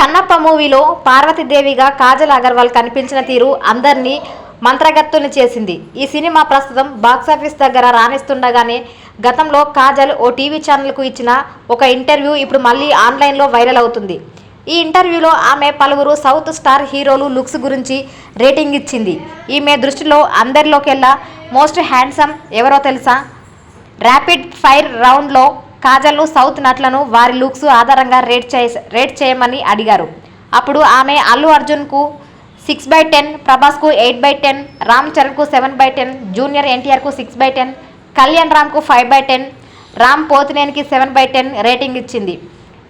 కన్నప్ప మూవీలో పార్వతీదేవిగా కాజల్ అగర్వాల్ కనిపించిన తీరు అందరినీ మంత్రగత్తుల్ని చేసింది. ఈ సినిమా ప్రస్తుతం బాక్సాఫీస్ దగ్గర రాణిస్తుండగానే గతంలో కాజల్ ఓ టీవీ ఛానల్కు ఇచ్చిన ఒక ఇంటర్వ్యూ ఇప్పుడు మళ్ళీ ఆన్లైన్లో వైరల్ అవుతుంది. ఈ ఇంటర్వ్యూలో ఆమె పలువురు సౌత్ స్టార్ హీరోలు లుక్స్ గురించి రేటింగ్ ఇచ్చింది. ఈమె దృష్టిలో అందరిలోకెల్లా మోస్ట్ హ్యాండ్సమ్ ఎవరో తెలుసా? ర్యాపిడ్ ఫైర్ రౌండ్లో కాజల్ను సౌత్ నటులను వారి లుక్స్ ఆధారంగా రేట్ చే రేట్ చేయమని అడిగారు. అప్పుడు ఆమె అల్లు అర్జున్కు సిక్స్ బై టెన్ ప్రభాస్కు ఎయిట్ బై టెన్ రామ్ చరణ్కు సెవెన్ బై టెన్ జూనియర్ ఎన్టీఆర్కు సిక్స్ బై టెన్ కళ్యాణ్ రామ్కు ఫైవ్ బై టెన్ రామ్ పోతినేనికి సెవెన్ బై టెన్ రేటింగ్ ఇచ్చింది.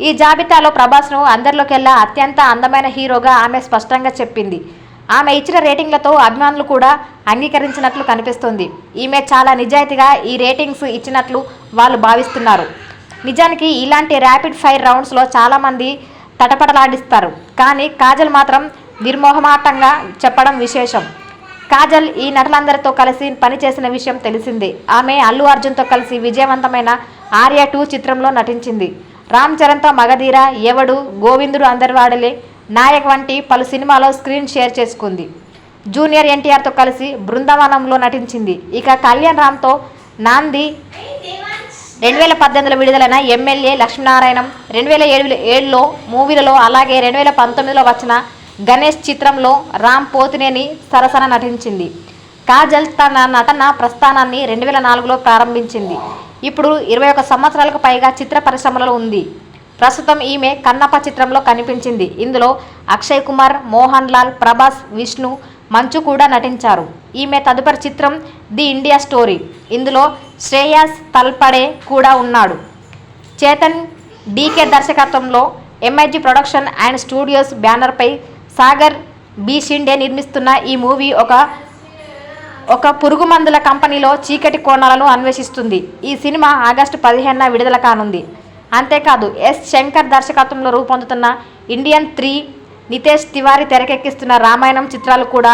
ఈ జాబితాలో ప్రభాస్ను అందరిలోకెల్లా అత్యంత అందమైన హీరోగా ఆమె స్పష్టంగా చెప్పింది. ఆమె ఇచ్చిన రేటింగ్లతో అభిమానులు కూడా అంగీకరించినట్లు కనిపిస్తుంది. ఈమె చాలా నిజాయితీగా ఈ రేటింగ్స్ ఇచ్చినట్లు వాళ్ళు భావిస్తున్నారు. నిజానికి ఇలాంటి ర్యాపిడ్ ఫైర్ రౌండ్స్లో చాలామంది తటపటలాడిస్తారు. కానీ కాజల్ మాత్రం నిర్మోహమాటంగా చెప్పడం విశేషం. కాజల్ ఈ నటులందరితో కలిసి పనిచేసిన విషయం తెలిసిందే. ఆమె అల్లు అర్జున్తో కలిసి విజయవంతమైన ఆర్య టూ చిత్రంలో నటించింది. రామ్ చరణ్తో మగధీర ఎవడు గోవిందుడు అందరివాడలే నాయక్ వంటి పలు సినిమాలో స్క్రీన్ షేర్ చేసుకుంది. జూనియర్ ఎన్టీఆర్తో కలిసి బృందావనంలో నటించింది. ఇక కళ్యాణ్ రామ్తో నాంది రెండు వేల పద్దెనిమిదిలో విడుదలైన ఎమ్మెల్యే లక్ష్మీనారాయణం రెండు వేల ఏడు ఏడులో మూవీలలో అలాగే రెండు వేల పంతొమ్మిదిలో వచ్చిన గణేష్ చిత్రంలో రామ్ పోతినేని సరసన నటించింది. కాజల్ తన నటన ప్రస్థానాన్ని రెండు వేల నాలుగులో ప్రారంభించింది. ఇప్పుడు ఇరవై ఒక సంవత్సరాలకు పైగా చిత్ర పరిశ్రమలో ఉంది. ప్రస్తుతం ఈమె కన్నప్ప చిత్రంలో కనిపించింది. ఇందులో అక్షయ్ కుమార్ మోహన్ లాల్ ప్రభాస్ విష్ణు మంచు కూడా నటించారు. ఈమె తదుపరి చిత్రం ది ఇండియా స్టోరీ. ఇందులో శ్రేయాస్ తల్పడే కూడా ఉన్నాడు. చేతన్ డీకే దర్శకత్వంలో ఎంఐజీ ప్రొడక్షన్ అండ్ స్టూడియోస్ బ్యానర్పై సాగర్ బి షిండే నిర్మిస్తున్న ఈ మూవీ ఒక ఒక పురుగు మందుల కంపెనీలో చీకటి కోణాలను అన్వేషిస్తుంది. ఈ సినిమా ఆగస్టు పదిహేనున విడుదల కానుంది. అంతేకాదు ఎస్ శంకర్ దర్శకత్వంలో రూపొందుతున్న ఇండియన్ త్రీ నితేష్ తివారీ తెరకెక్కిస్తున్న రామాయణం చిత్రాలు కూడా